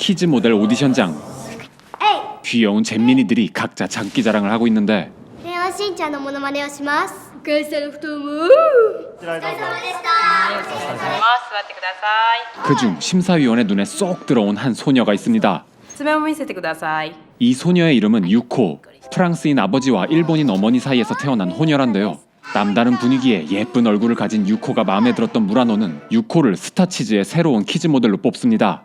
키즈 모델 오디션장. えい 귀여운 잼민이들이 각자 장기 자랑을 하고 있는데 レオしんちゃんのモノマネをしますお母さんの布団もお疲れ様でしたます座ってください 그중 심사위원의 눈에 쏙 들어온 한 소녀가 있습니다. 爪を見せてください 이 소녀의 이름은 유코. 프랑스인 아버지와 일본인 어머니 사이에서 태어난 호녀란데요. 남다른 분위기에 예쁜 얼굴을 가진 유코가 마음에 들었던 무라노는 유코를 스타치즈의 새로운 키즈 모델로 뽑습니다.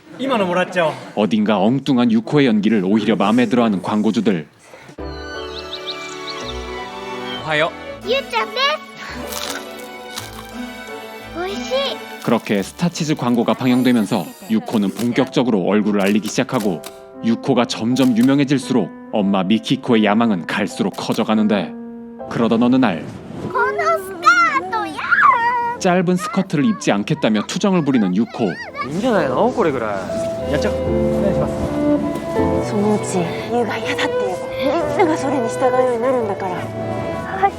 2만 원 몰았죠. 어딘가 엉뚱한 6호의 연기를 오히려 마음에 들어하는 광고주들. 화요. 유짜 오이시. 그렇게 스타치즈 광고가 방영되면서 6호는 본격적으로 얼굴을 알리기 시작하고 6호가 점점 유명해질수록 엄마 미키코의 야망은 갈수록 커져가는데 그러던 어느 날 짧은 스커트를 입지 않겠다며 투정을 부리는 유코 いいんじゃないのこれぐらいやっちゃおうお願いしますそのうちゆうが嫌だって言えばみんながそれに従うようになるんだからはい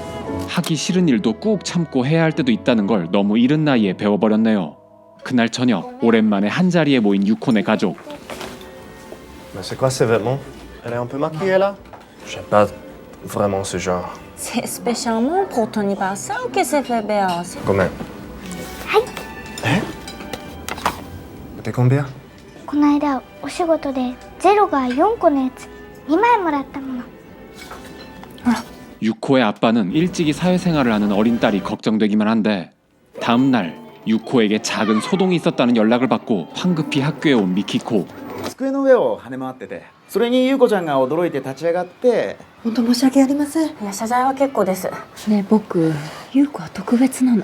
하기 싫은 일도 꾹 참고 해야 할 때도 있다는 걸 너무 이른 나이에 배워버렸네요. 그날 저녁 오랜만에 한 자리에 모인 유코네 가족. Mais c'est quoi ces vêtements Elle est un peu maquillée là J'aime pas vraiment ce genre. C'est spécialement pour ton anniversaire que c'est fait bien. Quand même. T'es combien この間お仕事でゼロが4個のやつ2枚もらったもの 유코의 아빠는 일찍이 사회생활을 하는 어린 딸이 걱정되기만 한데 다음 날 유코에게 작은 소동이 있었다는 연락을 받고 황급히 학교에 온 미키코. 机の上を跳ね回っててそれに優子ちゃんが驚いて立ち上がって本当申し訳ありませんいや謝罪は結構ですねえ僕優子は特別なの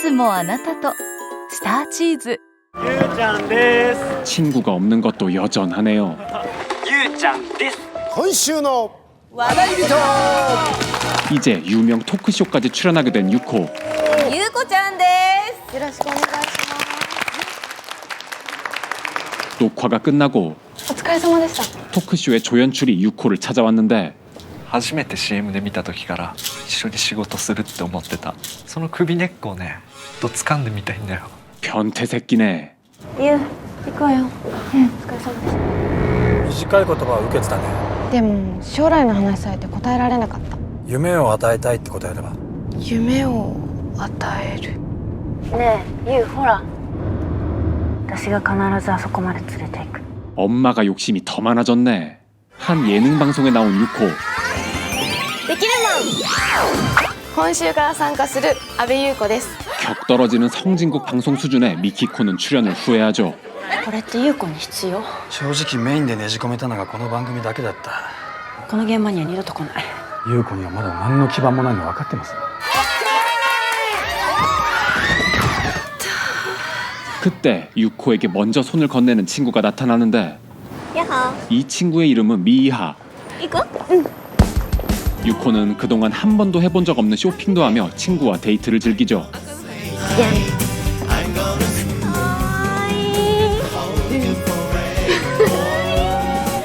つもあなたとスターチーズゆうちゃんです 친구가 없는 것도 여전하네요. ゆうちゃんです今週の 이제 유명 토크쇼까지 출연하게 된 유코. ゆうこちゃんですよろしくお願いします 녹화가 끝나고 お疲れ様でした 토크쇼의 조연출이 유코를 찾아왔는데 初めて CM で見た時から一緒に仕事するって思ってたその首根っこをね と掴んでみたいんだよ 변태 새끼네. ゆう行こうようんお疲れ様でし短い言葉は受けてたねたでも将来の話されて答えられなかった夢を与えたいって答えれば夢を与えるねえゆうほら私が必ずあそこまで連れて行く 엄마가 욕심이 더 많아졌네. 한 예능 방송에 나온 유코. できるマン今週から参加する阿部優子です 격 떨어지는 성진국 방송 수준의 미키코는 출연을 후회하죠. これって優子に必要正直メインでねじ込めたのがこの番組だけだったこの現場には二度と来ない優子にはまだ何の基盤もないの分かってます 그때 유코에게 먼저 손을 건네는 친구가 나타나는데 やっほ 이 친구의 이름은 미이하. ー行こう 유코는 그동안 한 번도 해본 적 없는 쇼핑도 하며 친구와 데이트를 즐기죠.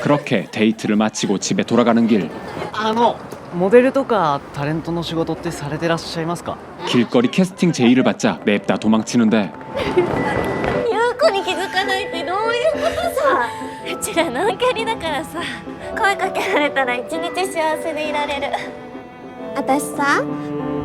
그렇게 데이트를 마치고 집에 돌아가는 길 あのモデルとかタレントの仕事ってされてらっしゃいますか 길거리 캐스팅 제의를 받자 냅다 도망치는데 優子に気づかないってどういうことさうちらノンキャリだからさ声かけられたら一日幸せでいられる私さ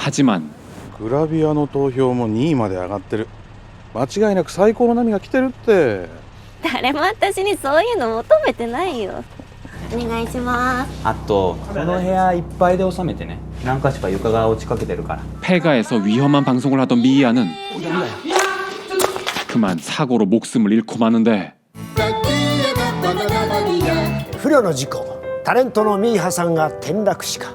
하지만 グラビアの投票も2位まで上がってる間違いなく最高の波が来てるって誰も私にそういうの求めてないよお願いしますあとこの部屋いっぱいで収めてね何か所か床が落ちかけてるから 폐가에서 위험한 방송을 하던 미이하는 그만 사고로 목숨을 잃고 마는데 不慮の事故タレントのミーハさんが転落死か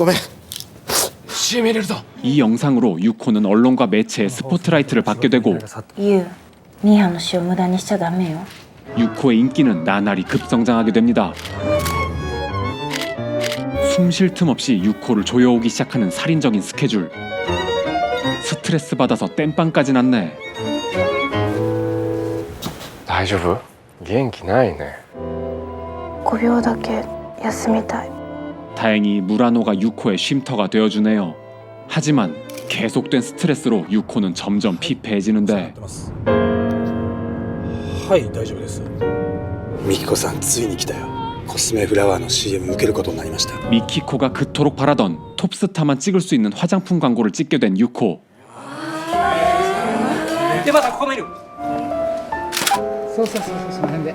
ごめん CM 入れるぞ 이 영상으로 유코는 언론과 매체의 스포트라이트를 받게 되고 優ミーハの死を無駄にしちゃダメよ 유코의 인기는 나날이 급성장하게 됩니다. 숨 쉴 틈 없이 유코를 조여오기 시작하는 살인적인 스케줄. 스트레스 받아서 땜빵까지 났네. 大丈夫元気ないね5秒だけ休みたい 다행히 무라노가 유코의 쉼터가 되어주네요. 하지만 계속된 스트레스로 유코는 점점 피폐해지는데 はい大丈夫ですミキコさんついに来たよコスメフラワーの CM 受けることになりました 미키코가 그토록 바라던 톱스타만 찍을 수 있는 화장품 광고를 찍게 된 유코. でまたここもいるそうそうそうそうその辺で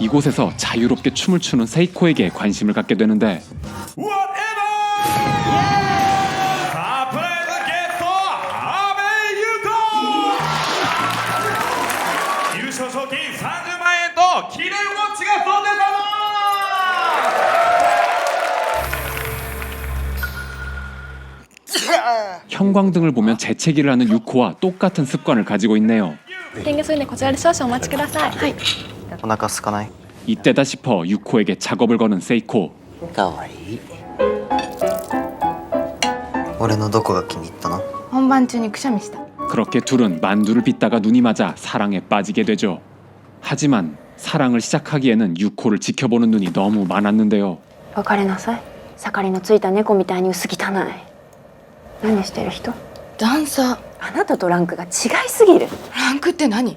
이곳에서 자유롭게 춤을 추는 세이코에게 관심을 갖게 되는데 サプライズゲスト阿部優子優勝賞金30万円と記念ウォッチが贈呈され 형광등을 보면 재채기를 하는 유코와 똑같은 습관을 가지고 있네요. 電源するんでこちらで少々お待ちくださいはい お腹空かない 이때다 싶어 유코에게 작업을 거는 세이코. かわいい俺のどこが気に入ったの本番中にくしゃみした 그렇게 둘은 만두를 빚다가 눈이 맞아 사랑에 빠지게 되죠. 하지만 사랑을 시작하기에는 유코를 지켜보는 눈이 너무 많았는데요. 別れなさい盛りのついた猫みたいに薄汚い何してる人ダンサーあなたとランクが違いすぎるランクって何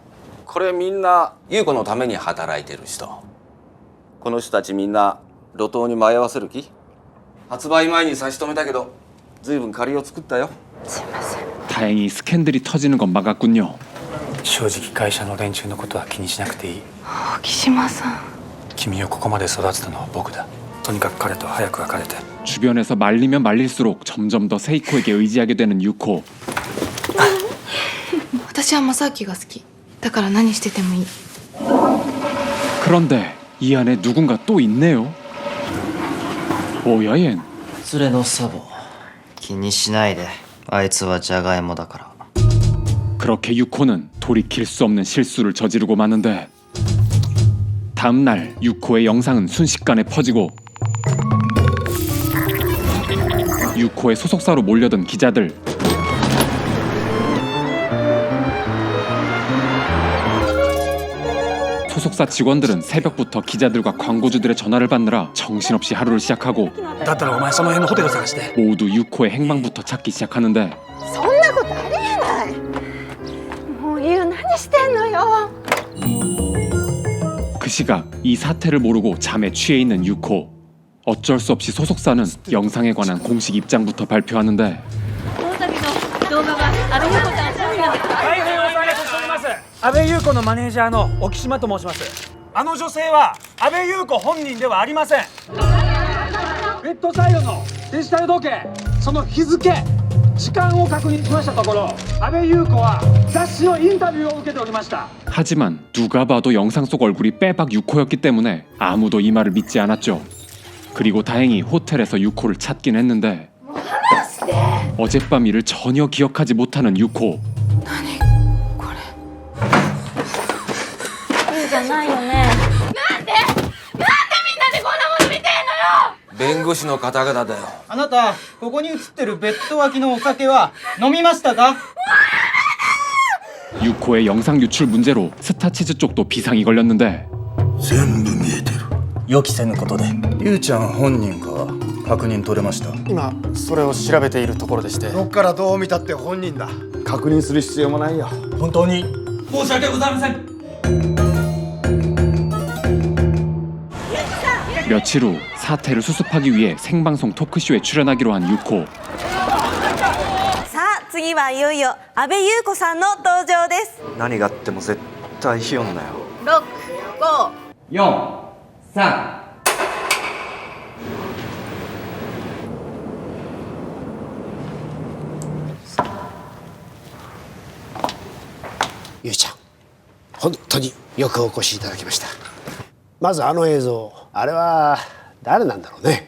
これみんな優子のために働いてる人この人たちみんな路頭に迷わせる気発売前に差し止めたけど随分借りを作ったよ 다행히 스캔들이 터지는 건 막았군요 正直会社の連中のことは気にしなくていい木島さん君をここまで育てたのは僕だとにかく彼と早く別れて 주변에서 말리면 말릴수록 점점 더 세이코에게 의지하게 되는 유코 私は正明が好き だから何しててもいい 그런데 이 안에 누군가 또 있네요 뭐야 얜 連れのサボ気にしないであいつはジャガイモだから 그렇게 유코는 돌이킬 수 없는 실수를 저지르고 마는데 다음날 유코의 영상은 순식간에 퍼지고 유코의 소속사로 몰려든 기자들 소속사 직원들은 새벽부터 기자들과 광고주들의 전화를 받느라 정신없이 하루를 시작하고 だったらお前その辺のホテル探して 모두 유코의 행방부터 찾기 시작하는데 そんなことありえないもうゆう何してんのよ 그 시각 이 사태를 모르고 잠에 취해 있는 유코 어쩔 수 없이 소속사는 영상에 관한 공식 입장부터 발표하는데 この度の動画は阿部優子ちゃん本人で大 安倍優子のマネージャーの沖島と申しますあの女性は安倍優子本人ではありませんベッドサイドのデジタル時計その日付時間を確認しましたところ安倍優子は雑誌のインタビューを受けておりました 하지만 누가 봐도 영상 속 얼굴이 빼박 유코였기 때문에 아무도 이 말을 믿지 않았죠. 그리고 다행히 호텔에서 유코를 찾긴 했는데 어젯밤 일을 전혀 기억하지 못하는 유코 いいじゃないよね弁護士の方々だよあなたここに映ってるベッド脇のお酒は飲みましたか 유코의 영상 유출 문제로 스타치즈 쪽도 비상이 걸렸는데 全部見えてる予期せぬことでゆうちゃん本人か確認取れました今それを調べているところでしてどっからどう見たって本人だ確認する必要もないよ本当に申し訳ございません 며칠 후 사태를 수습하기 위해 생방송 토크쇼에 출연하기로 한 유코 さあ次はいよいよ阿部優子さんの登場です何があっても絶対ひよんなよ65 43ゆうちゃん本当によくお越しいただきました まずあの映像。あれは誰なんだろうね。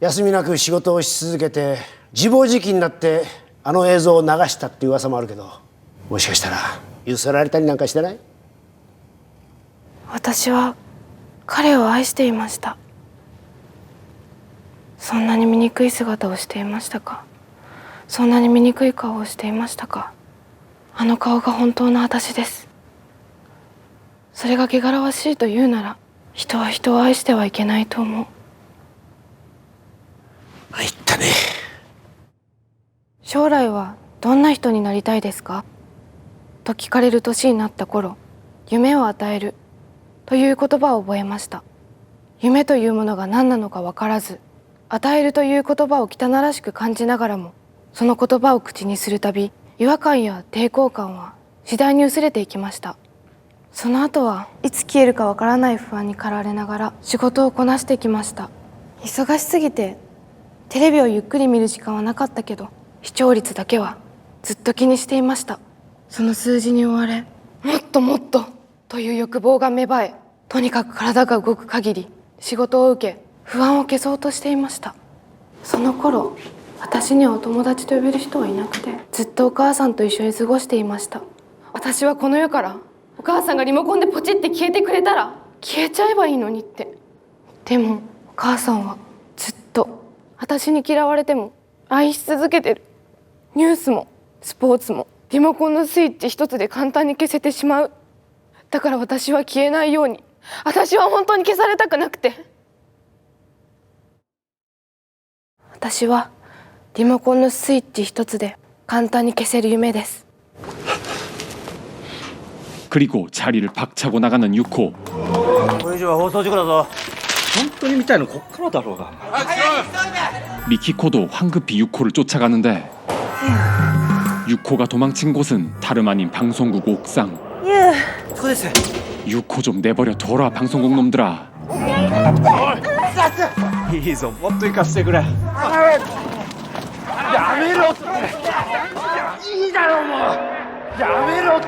休みなく仕事をし続けて自暴自棄になってあの映像を流したって噂もあるけどもしかしたらゆすられたりなんかしてない？私は彼を愛していました。そんなに醜い姿をしていましたか？そんなに醜い顔をしていましたか？あの顔が本当の私です。それが汚らわしいと言うなら人は人を愛してはいけないと思う。参ったね。将来はどんな人になりたいですか？と聞かれる年になった頃夢を与える。という言葉を覚えました。夢というものが何なのか分からず与えるという言葉を汚らしく感じながらもその言葉を口にするたび違和感や抵抗感は次第に薄れていきましたその後はいつ消えるかわからない不安に駆られながら仕事をこなしてきました。忙しすぎてテレビをゆっくり見る時間はなかったけど視聴率だけはずっと気にしていました。その数字に追われもっともっとという欲望が芽生えとにかく体が動く限り仕事を受け不安を消そうとしていました。その頃私にはお友達と呼べる人はいなくてずっとお母さんと一緒に過ごしていました。私はこの世からお母さんがリモコンでポチって消えてくれたら消えちゃえばいいのにって。でもお母さんはずっと私に嫌われても愛し続けてる。ニュースもスポーツもリモコンのスイッチ一つで簡単に消せてしまう。だから私は消えないように。私は本当に消されたくなくて。私はリモコンのスイッチ一つで簡単に消せる夢です。 그리고 자리를 박차고 나가는 유코 これ以上は放送事故だぞ本当に見たいのこっからだろうが 미키코도 황급히 유코를 쫓아가는데 유코가 도망친 곳은 다름 아닌 방송국 옥상 そこです 유코 좀 내버려 둬라 방송국 놈들아 いいぞもっと行かせてくれやめろっていいだろもうやめろって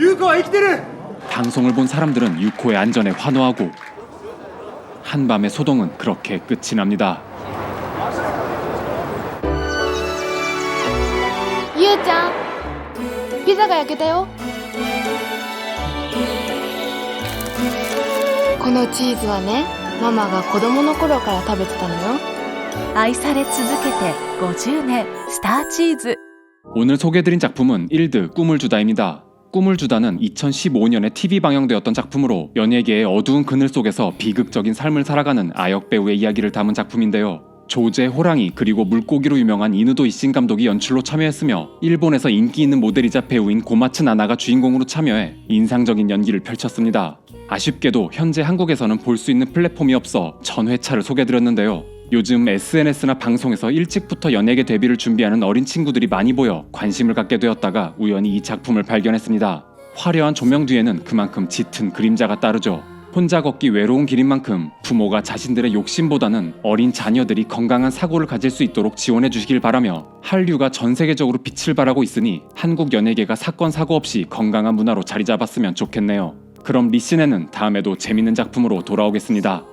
優子は生きてる 방송을 본 사람들은 유코의 안전에 환호하고 한밤의 소동은 그렇게 끝이 납니다 ゆうちゃんピザが焼けたよこのチーズはねママが子供の頃から食べてたのよ愛され続けて50年スターチーズ 오늘 소개해드린 작품은 일드 꿈을 주다입니다. 꿈을 주다는 2015년에 TV 방영되었던 작품으로 연예계의 어두운 그늘 속에서 비극적인 삶을 살아가는 아역 배우의 이야기를 담은 작품인데요. 조제 호랑이 그리고 물고기로 유명한 이누도 이신 감독이 연출로 참여했으며 일본에서 인기 있는 모델이자 배우인 고마츠 나나가 주인공으로 참여해 인상적인 연기를 펼쳤습니다. 아쉽게도 현재 한국에서는 볼 수 있는 플랫폼이 없어 전 회차를 소개드렸는데요. 요즘 SNS나 방송에서 일찍부터 연예계 데뷔를 준비하는 어린 친구들이 많이 보여 관심을 갖게 되었다가 우연히 이 작품을 발견했습니다. 화려한 조명 뒤에는 그만큼 짙은 그림자가 따르죠. 혼자 걷기 외로운 길인 만큼 부모가 자신들의 욕심보다는 어린 자녀들이 건강한 사고를 가질 수 있도록 지원해 주시길 바라며 한류가 전 세계적으로 빛을 발하고 있으니 한국 연예계가 사건 사고 없이 건강한 문화로 자리 잡았으면 좋겠네요. 그럼 리신에는 다음에도 재밌는 작품으로 돌아오겠습니다.